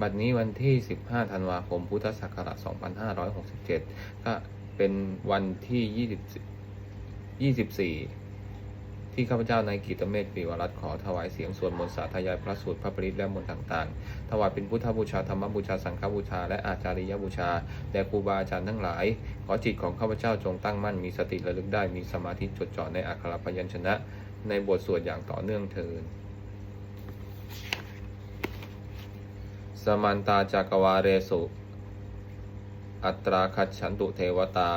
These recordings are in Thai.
บัดนี้วันที่ 15 ธันวาคม พุทธศักราช 2567 ก็เป็นวันที่ 20 24 ที่ข้าพเจ้านายกิตเมธปีวรัตขอถวายเสียงสวดมนต์สาธยายพระสูตรพระปริตและมนต์ต่างๆ ถวายเป็นพุทธบูชาธรรมบูชาสังฆบูชา และอาจาริยบูชาแด่ครูบาอาจารย์ทั้งหลาย ขอจิตของข้าพเจ้าจงตั้งมั่นมีสติระลึกได้มีสมาธิจดจ่อในอักขระพยัญชนะ ในบทสวดอย่างต่อเนื่องเทิน สมันตาจักวาเรสุ อัตราคัจฉันตุเทวตา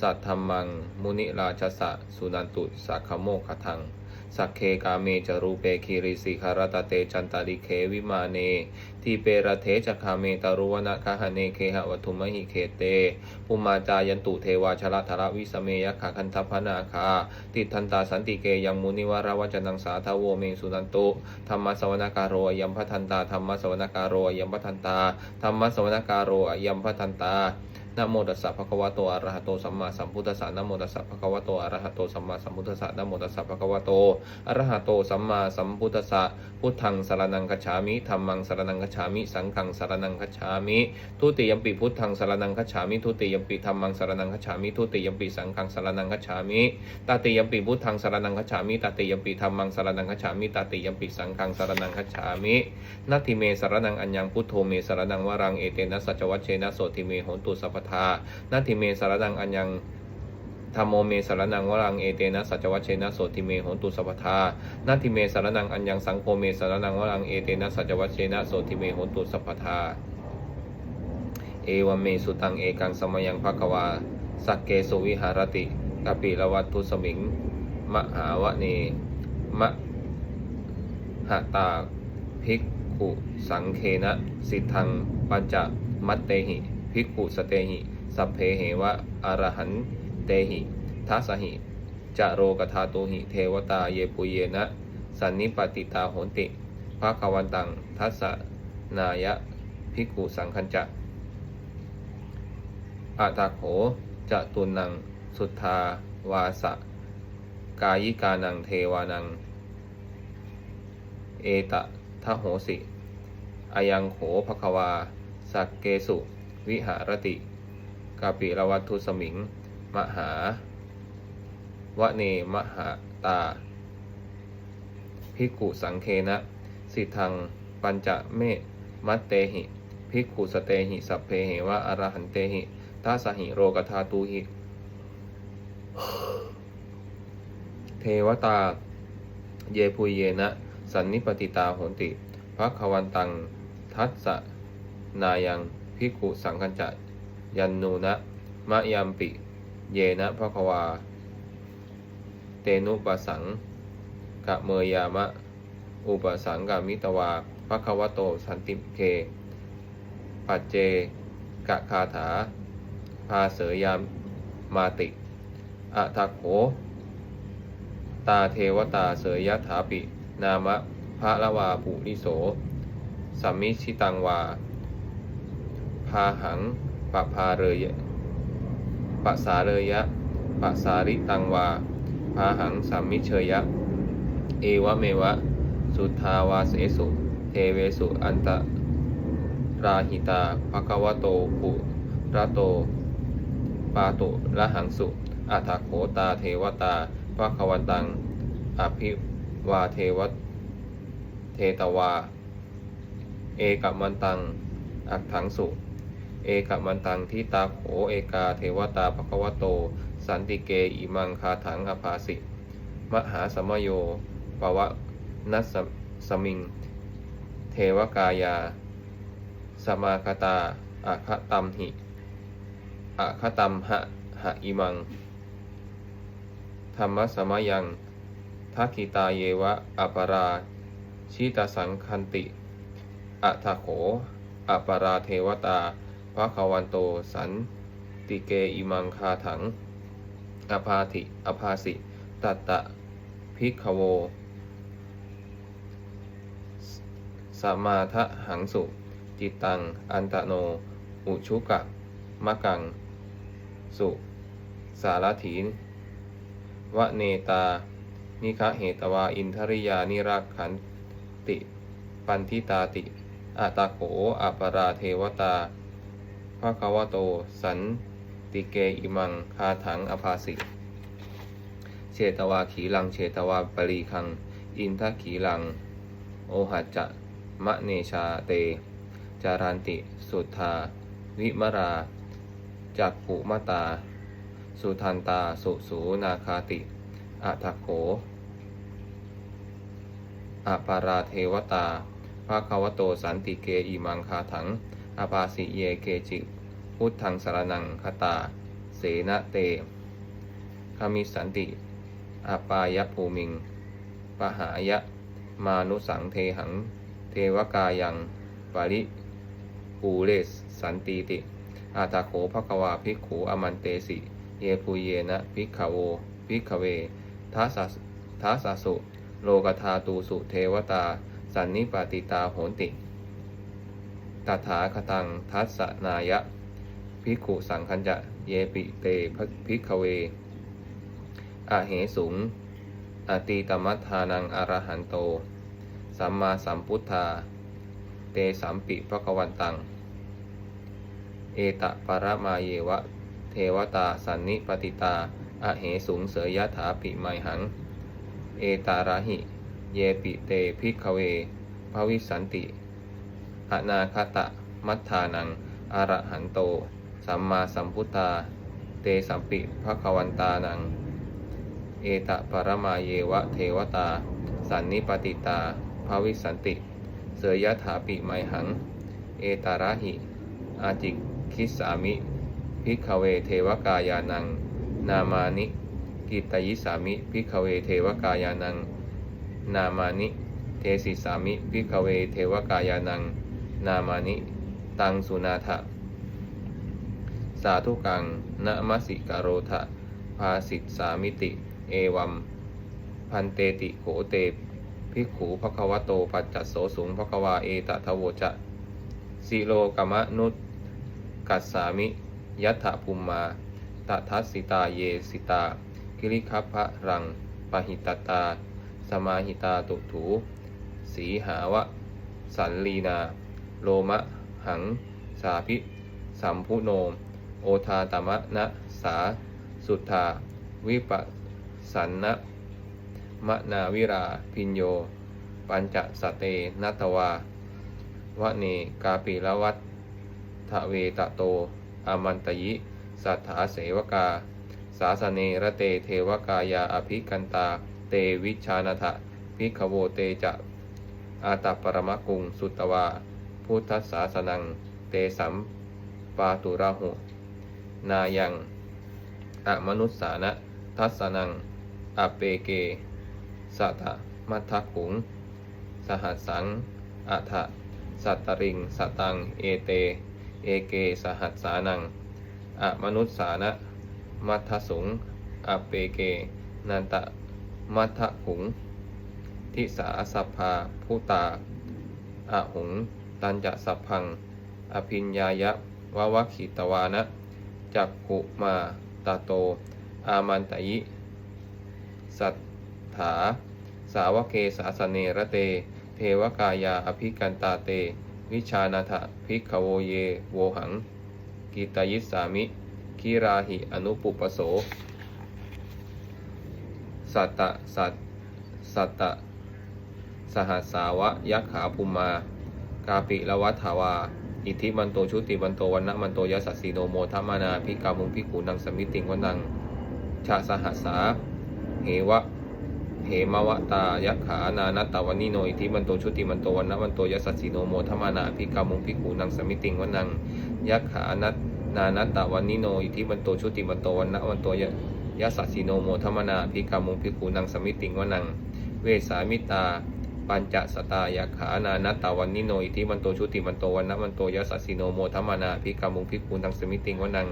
สัทธรรมัง มุนิราชสะ สุนันตุสักขโมขทัง สักเคกาเมจรูเปคิริสิคารตเตจันตาริเควิมาเนทีเปรเทจคาเมตารุวนะคาหเนเคหวัตุมหิเคเตปุมาจายันตุเทวาชลทรวิสเมยขาคันทัพนาคา ติทันตาสันติเกยังมุนิวราวจนังสาทาโวเมสุนันตุธรรมสวนการโรยัมพัทันตาธรรมสวนการโรยัมพัทันตาธรรมสวนการโรยัมพัทันตา นะโมตัสสะภะคะวะโตอะระหะโตสัมมาสัมพุทธัสสะนะโมตัสสะภะคะวะโตอะระหะโตสัมมาสัมพุทธัสสะนะโมตัสสะภะคะวะโตอะระหะโตสัมมาสัมพุทธัสสะพุทธังสรนังคัจฉามิธัมมังสรนังคัจฉามิ สังฆังสรนังคัจฉามิ ทุติยมปิพุทธังสรนังคัจฉามิทุติยมปิธัมมังสรนังคัจฉามิทุติยมปิสังฆังสรนังคัจฉามิตติยมปิพุทธังสรนังคัจฉามิตติยมปิธัมมังสรนังคัจฉามิตติยมปิสังฆังสรนังคัจฉามินัตถิเมสรนังอัญญังพุทโธเมสรนังวรังเอเตนะสัจวัชเชนะโสติเมโหนตุสัพทานัตถิเมสรนังอัญญังธรรมโมเมสรนังวรังเอเตนะสัจวัชเชนะโสติเมหนตุสัพพทานัตถิเมสรนังอัญญังสังโฆเมสรนังวรังเอเตนะสัจวัชเชนะโสติเมหนตุสัพพทาเอวเมสุตังเอกังสมยังภควาสักเกสุวิหารติกปิลวัตทุสมิง มหาวะเนมะหตาภิกขุสังเคนะ สิทธังปัญจมัตเตหิ ภิกขุสเตหิ สัพเพเหวะอรหันเตหิทัสหิจะโรกธาตุหิ เทวตาเยปุเยนะ สันนิปติตาโหนติภาควันตัง ทัสสนายะภิกขุสังคัญจะอาตาโขจะตุนัง สุทธาวาสะ กายิกานังเทวานัง เอตะทะโหสิ อยังโขภควา สักเกสุ วิหารติกาปิรวัตทุสมิง มหาวะเนมหาตา ภิกขุสังเคนะ สิทธัง ปัญจเมมัตเตหิ ภิกขุสเตหิ สัพเพเหวะอรหันเตหิทัสหิโรกธาตุหิ เทวตา เยปุยเยนะ สันนิปติตาโหติภควันตัง ทัสสนายัง พิกุสังคัญจะยันนูนะมะยัมปิ เยนะภควา เตนุปสังกะเมยามะ อุปสังกามิตวาภควโตสันติเค ปัจเจกะคาถา พาเสยยามมาติอะทักโขตาเทวตาเสยยถาปิ นามะพระละวาปุริโสสัมมิชิตังวา พาหังปะพาเรยะปะสาเรยะปะสาริตังวา พาหังสัมมิเชยะ เอวะเมวะ สุทธาวาเสสุ เทเวสุอันตราหิตาภควโตปุระโต ปาตุละหังสุอัฏฐโขตาเทวตาภควันตัง อภิวาเทวเทตวา เอกมันตัง อักถังสุ เอกมันตังทิตาโขเอกาเทวตาภควโต สันติเกอิมังคาถังอภาสิ มหาสมโยปวะนัสสมิง เทวกายา สมาคตาอะคตัมหิอะคตัมหะหะอิมัง ธรรมสมยังทักขิตาเยวะอัปราชิตสังคันติอัทโขอัปราเทวตา ภควันโตสันติเกอิมังคาถังอภาธิอภาสิตัตตะพิกขโวสมาทะหังสุ จิตตัง อันตโน อุชุกะมะกัง สุ สารถีนวเนตา นิคะเหตวา อินทริยา นิรักขันติ ปันทิตาติ อาตาโขอัปราเทวตาะคะวโต สันติเกอิมัง คาถังอภาสิเชตวาขีลังเชตวาปรีคัง อินทขีลัง โอหัจจะมะเนชาเต จารันติ สุทธา วิมรา จักขุมตา สุทันตา สุสูนาคาติอัตโขอปาราเทวตาภาควโตสันติเกอิมังคาถัง อปาสิเยเกจิ พุทธังสารนังคตา เสนะเตคามิสันติอปายภูมิง ปหายะ มานุสังเทหัง เทวกายังปริปูเลสสันติติ อาตาโขภควาภิกขูอมันเตสิ เยปุเยนะภิกขโวภิกขเวทัสทัสสุ โลกธาตูสุเทวตา สันนิปติตาโหติ ตถาคตังทัสสะนายะ ภิกขุสังคัญจะ เยปิเตภิกขเวอะเหสุงอตีตมัทธานังอรหันโต สัมมาสัมพุทธา เตสัมปิภควันตัง เอตะปรมาเยวะ เทวตาสันนิปติตาอะเหสุงเสยยะถาปิไมหัง เอตาราหิ เยปิเตภิกขเวภวิสันติอนาคตะมัทธานังอรหันโต สัมมาสัมพุทธา เตสัมปิภควันตานัง เอตะปรมาเยวะเทวตา สันนิปติตาภาวิสันติ เสยยถาปิไมหัง เอตาราหิ อาจิคิสามิพิกเวเทวกายานัง นามานิ กิตยิสามิพิกเวเทวกายานัง นามานิ เทสิสามิพิกเวเทวกายานัง นามานิ ตังสุนาทะ สาธุกังนะมสิกโรทะภาสิตสามิติ เอวัม พันเตติโขเตภิกขูภควโตปัจจัสโสสุงภควาเอตทโวจะสิโลกมะนุตกัสสามิยัตถภูมมาตทัสสิตาเยสิตากิริคัพะรังปหิตตา สมาหิตาตุถู สีหาวะ สันลีนา โลมะ หัง สาพิ สัมพุโนโอทาตมะนะสาสุทธา วิปัสสันนะมะนาวิรา พินโย ปัญจสเตนัตวาวะเนกาปิละวัตทะเวตะโต อามันตยิสัทธาเสวกา สาสเนระเตเทวกายาอภิกันตา เตวิชานาทะพิขโวเตจะอาตาปรมกุงสุตวา พุทธศาสนัง เตสัมปาตุราหุ นายังอมนุสสานะทัสสนังอเปเกสัตมัทขุง สหัสสังอัฐสัตตริง สตัง เอเต เอเก สหัสสานังอมนุสสานะมัทสุงอเปเก นันตะมัทขุง ทิสาสัพพาภูตาอะหุง ตันจะสัพพัง อภิญญายะวะวะขิตวานะ จักขุมาตาโต อามันตยิ สัทถา สาวเกสาสเนระเต เทวกายาอภิกันตาเต วิชานาถภิกขโวเยโวหัง กิตายิสามิคิราหิอนุปุปโส สัตตะสัตสัตตะ สหัสสาวะยักขาภูมา กาปิละวัฏวา อิทธิมันโตชุติมันโตวันนะมันโตยสัสสีโนโมทัมมานาพิกามุงพิกูนังสมิติงวนังชาสหัสาเหวะเหมวตายักขานานัตตวันนิโนอิทิมันโตชุติมันโตวันนะวันโตยัสสสิโนโมทมานาพิกามุงพิกูนังสมิติงวันนังยักขานัตนานัตตวันนิโนอิทิมันโตชุติมันโตวันนะวันโตยัสสสิโนโมทมานาพิกามุงพิกูนังสมิติงวันนัง เวสามิตา ปัญจสตายักขานานัตตาวันนิโนอิทิมันโตชุติมันโตวันนะวันโตยัสสสิโนโมทมานาพิกามุงพิกูนังสมิติงวันัง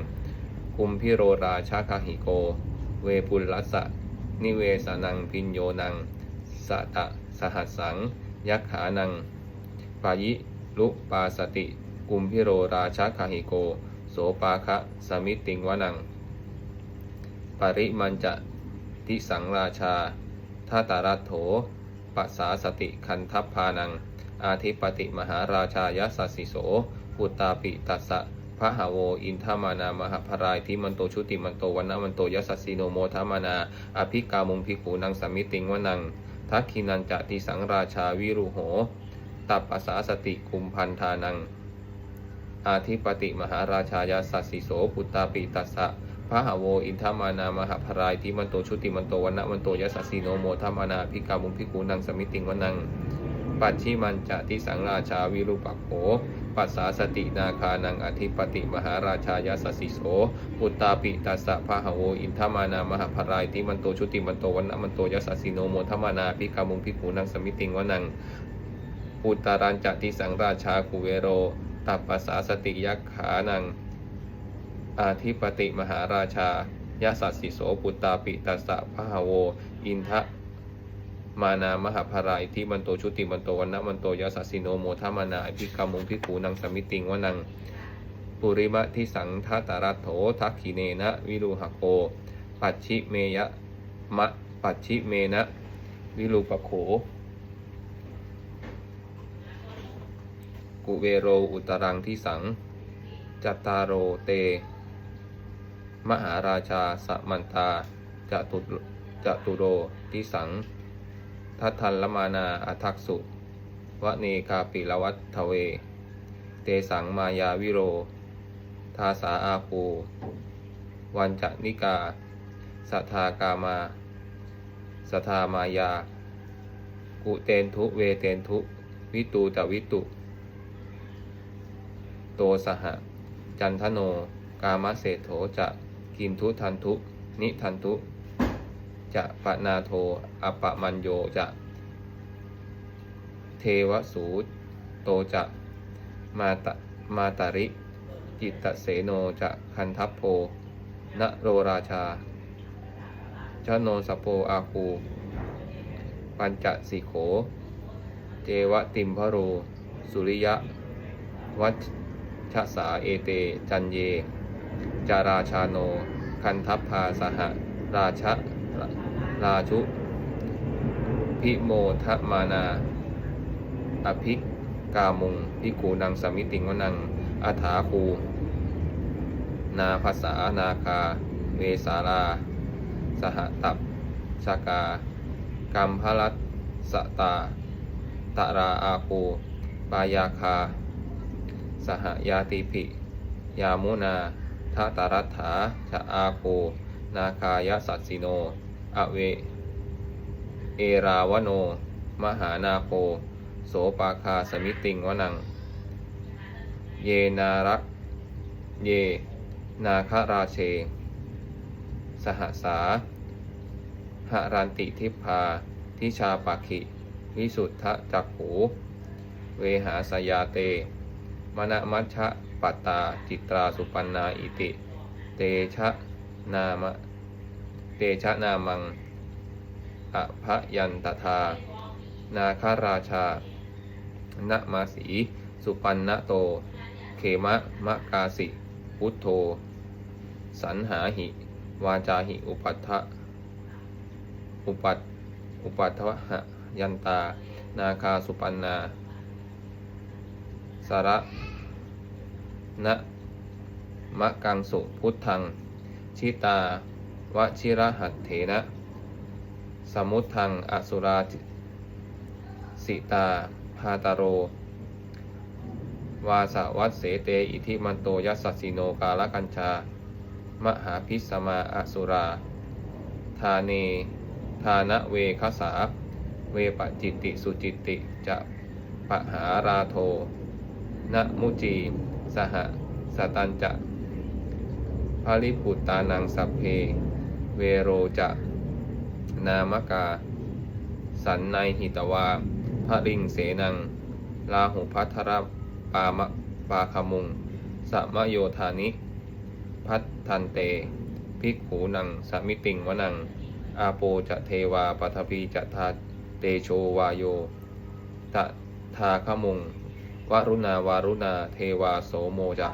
คุมพิโรราชาคาหิโก เวปุลลัสสะนิเวสานังพินโยนังสะตะสหัสสังยักขานังปายิลุปาสติ กุมพิโรราชาคาหิโก โสปาคะสมิติงวนัง ปริมันจะทิสังราชาทัตารัตโถ ปัสสาสติคันทัพพานัง อาทิปติมหาราชายสัสสิโสปุตตาปิตัสสะพระหาโวอินทามานามหาพรายทิมันโตชุติมันโตวันนะมันโตยสัสสิโนโมทามานา อภิกามุงพิขูนังสมมิติงวนังทักขินันจะติสังราชาวิรุโหตับปปสาสติคุมพันธานัง อาทิปติมหาราชายาสัสสิโสปุตตาปิตัสสะ พระหาโวอินทามานามหาพรายทิมันโตชุติมันโตวันนะมันโตยสัสสิโนโมทามานาอภิกามุงพิขูนังสมิติงวนัง ปัจฉิมันจะทิสังราชาวิรุปักโขปัสสาสตินาคานังอธิปติมหาราชายาสสิโสปุตตาปิตัสสะพะหะโวอินทมานามหาภรายติมันโตชุติมันโตวันะมันโตยัสสสิโนโมทมานาพิกามุงพิขูนังสมิติงวนังอุตตารันจะทิสังราชาคุเวโรตัปปัสสาสติยักขานัง อาธิปติมหาราชายาสัสสิโสปุตตาปิตัสสะพะหะโว อินทะมานามหาภารายที่มันโตชุติมันโตวันนะมันโตยาสัสสิโนโมทามานาอภิกรรมุงพิขูนังสมิติงวนังปุริมะทิสังทัตรัตโถทักขิเนนะวิรุหโก ปัจฉิเมยะมะปัจฉิเมนะ วิรุปโขกุเวโรอุตรังทิสัง จัตตารโรเต มหาราชาสมันตาจตุจตุโรทิสัง ทัทันละมานาอัทักสุวเนกาปิลวัตทเว เตสังมายาวิโร ทาสาอาภูวันจะนิกาสัทธากามาสัทธามายา กุเตนทุเวเตนทุวิตูตวิตุ โตสห จันทโน กามเศโถจะ กินทุทันทุ นิทันทุ จะปะนาโทอปะมัญโยจะ เทวสูตโตจะมาตมาตาริ จิตตเสโนจะคันทัพโพนโรราชาชโนสโปอาคู ปัญจสิโข เจวะติมพโร สุริยะ วัชสาเอเต จันเย จาราชาโน คันทัพพาสหราชะราชุ พิโมทมานา อภิกามุงพิกูนังสมิติงวนังอาถาคู นาภาษานาคา เวสารา สหตับชากา กัมพลัสสตาตะราอาคูปายาคา สหยาติภิ ยามุนา ทาตารัฐาชะอาโค นาคายสัสสิโน อเว เอราวโน มหานาโค โสปาคาสมิติงวนัง เยนารักเย นาคราเช สหสาหรันติทิพา ทิชาปาคิวิสุทธจักขูเวหาสยาเต มณมัชชะ ปัตตาจิตราสุปันนาอิติ เตชะนามะเตชะนามังอภยันตทา นาคาราชานะมาสี สุปันนะโต เขมะมะกาสิ พุทโธ สันหาหิ วาจาหิ อุปัฏฐะอุปัตอุปัฏฐะหะยันตา นาคาสุปันนา สาระ นะมะกังสุพุทธัง ชิตาวชิระหัตเถนะ สมุทังอสุราสิตาพาตาโร วาสวัตเสเต อิทิมันโตยัสสิโนกาลกัญชา มหาพิสมาอสุราทาเนทานะเวคสา เวปจิตติสุจิตติจะปะหาราโทนะมุจี สหสตันจะภาริปุตตานังสัพเพ เวโรจะ นามกา สันในหิตวาพระริงเสนังลาหุพัทรปามะปาคมุงสมโยธานิ พัททันเต ภิกขูนังสมิติงวนัง อาโปจะเทวาปัทภีจะทาเตโชวาโยตะทาขมุง วรุณาวารุณา เทวาโสโมจะ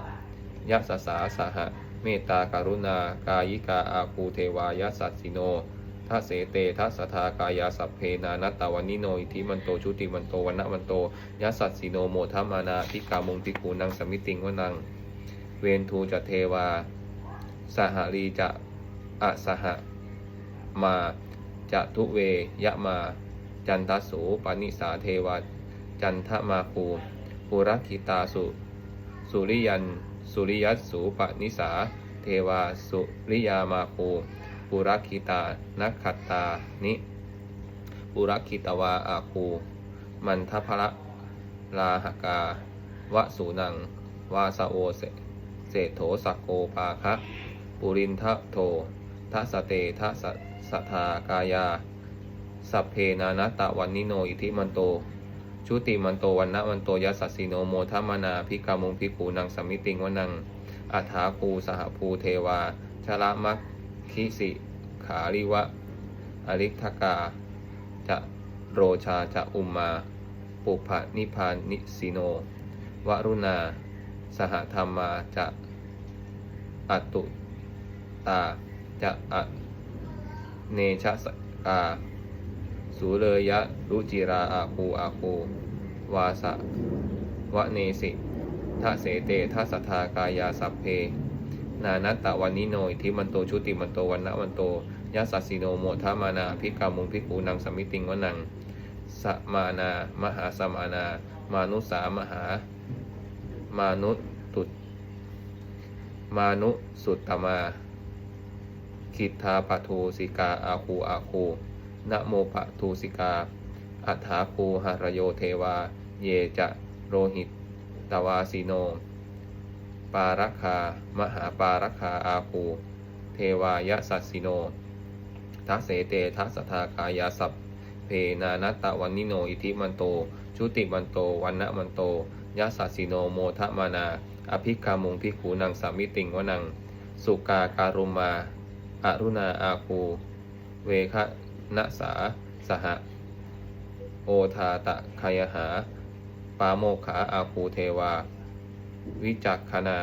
ยัสสาสหะ เมตตาการุณา กายิกาอาคูเทวายัสสสิโนททะเสเตทะสทากายาสัพเพนานัตตาวันนิโนอิทิมันโตชุติมันโตวันนะมันโตยัสสัสสิโนโมทัมมานาพิกามุงพิกูนังสมิติงวนัง เวนทูจะเทวา สหรีจะอะสหมาจะทุเวยะมา จันทสูปนิสาเทวา จันทมาคู ปุรคิตาสุสุริยัน สุริยัสสูปนิสา เทวาสุริยามาคูปุรคิตานักขัตตานิปุรคิตวาอาคู มันทพระลาหกาวสูนัง วาสโอเสเศโถสักโกปาคะปุรินทะโททัสเตทัสสทากายา สัพเพนานตะวันนิโนอิทิมันโต ชุติมันโตวันนะมันโตยัสสสสิโนโมทมนาพิกามุงพิกูนังสมิติงวนังอัฏฐาภูสหภูเทวาชละมัคคิสิขาริวะ อริทกา จะโรชาจะอุมมา ปุพะนิพานนิสิโน วรุณา สหธรรมาจะอัตุตาจะอเนชะสกา สุเลยะรุจิราอาคูอาคูวาสะวะเนสิทะเสเตทะสทากายาสัพเพ นานัตตะวันนิโนอิทิมันโตชุติมันโตวันนะวันโตยัสสสสิโนโมทามานาพิกามุงพิกูนังสมิติงวนังสมานามหาสมานา มานุสามหา มานุตุมานุสุตตมาคิทธาปทูสิกาอาคูอาคู นะโมปะทูสิกา อัฏฐาคูหารโยเทวา เยจะโรหิตตวาสีโน ปารักามหาปารักาอาคู เทวายสัสสิโน ทัสเสเตทัสทากายาสัพเพนานัตตะวันนิโน อิทิมันโต ชุติมันโต วันนะมันโตยัสสัสสิโนโมทะมานา อภิกามุงพิขูนังสามิติงวนัง สุกาการุมา อรุณาอาคู เวคะ นะสา สหโอทาตะคายหา ปาโมขาอาคูเทวา วิจักขณา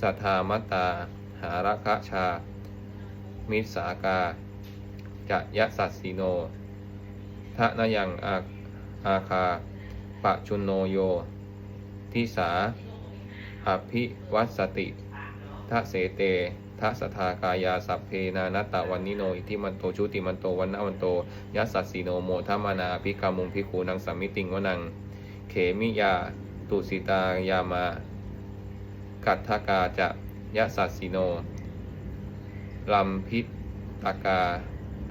สัทธามัตตา หาระคะชา มิสากา จะยะสัสสิโนทะนยังอาอาคา ปะชุนโนโย ทิสาอภิวัสติทะเสเต ทะสทากายาสัพเพนานัตตะวันนิโนอิทิมันโตชุติมันโตวันนวันโตยัสสัสสิโนโมทัมานาภิกามุงพิคูนังสัมมิติงวนัง เขมิยาตุสิตายามากัตถกาจะยะสัสสิโนลัมพิตากา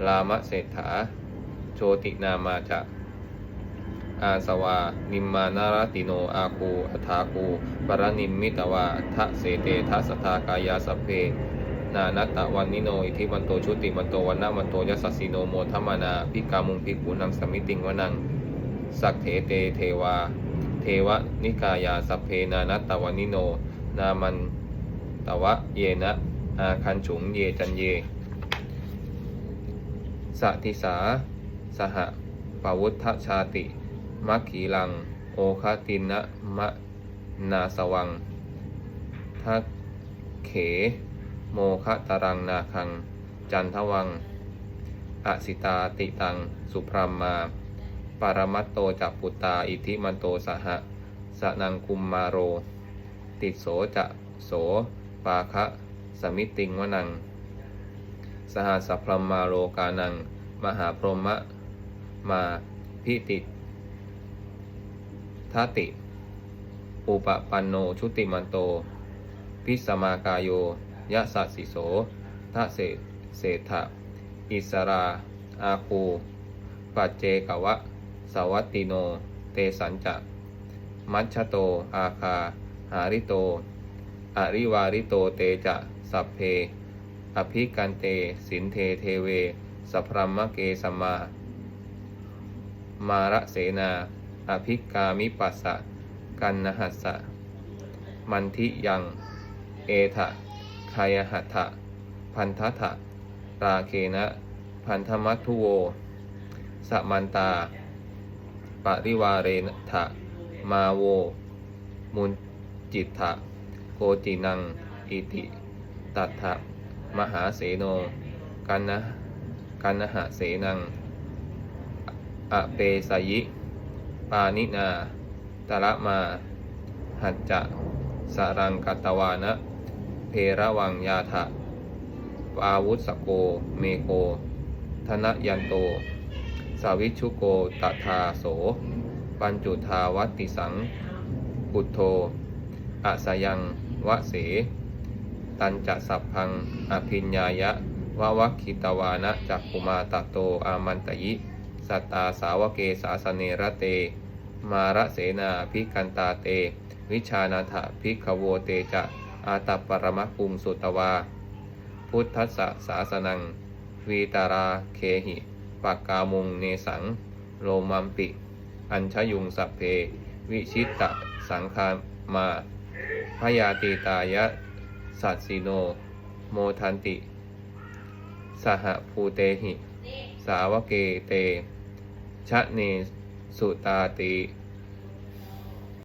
ลามะเศรษฐา โชตินามาจะอาสวา นิมมานารติโน อาคูอัฐาคูปรนิมมิตวาทะเสเตทัสทากายาสัพเพ นานัตตะวันนิโนอิทิมันโตชุติมันโตวันนะมันโตยสสสสิโนโมทัมานาพิกามุงพิกูนังสมิติงวนังสักเถเตเทวา เทวนิกายาสัพเพนานัตตะวันนิโน นามันตวะเยนะอาคันฉุงเยจันเยสติสา สหปวุฒชาติ มัคขีลัง โอคาตินะมะนาสวังทักเข โมคะตรังนาคัง จันทวังอสิตาติตัง สุพรามมา ปารมัตโตจักปุตตา อิทิมันโตสหะสนังคุมมาโร ติโสจะโส ปาคะ สมิติงวนัง สหสัพพรมมาโลกานัง มหาพรหมะ มาพิติทติ อุปปันโนชุติมันโต พิสมากายโย ยะสัสสิโสทะเสเศรษฐะอิสรา อาคู ปัจเจกวะ สวัตติโน เตสัญจะ มัชชโต อาคา หาริโต อริวาริโตเตจะ สัพเพ อภิกันเต สินเทเทเวสัพพรมะเกสมมา มาระเสนา อภิกามิปัสสะ กันนหัสสะ มันทิยัง เอทะ คายหัตถะพันทถะราเคนะ พันธมัตทุโวสมันตา ปริวาเรนทะมาโว มุนจิตถะโกจินัง อิติตัตถะมหาเสโน กันนะกันนหะเสนัง อเปสยิ ปานินา ตระมา หัจจะสรังกัตวานะ เพระวังยาถะปาวุสโก เมโก ธนยันโตสาวิชุโกตถาโส ปัญจุทาวัติสัง ปุตโธอะสยัง วะเส ตันจะสัพพัง อภิญญายะวะวัคคิตวานะจักกุมาตโต อามันตยิ สัตตาสาวเกสาสเนระเต มาระเสนาพิกันตาเต วิชานาถาพิกขโวเตจะ อาตัปปรมะปุงสุตวา พุทธัสสะสาสนัง วีตาราเคหิปักกามุงเนสัง โลมัมปิ อัญชยุงสัพเพ วิชิตตะสังคามาพยาติตายะสัตสิโน โมทันติ สหภูเตหิ สาวเกเต ชะเนสุตาติ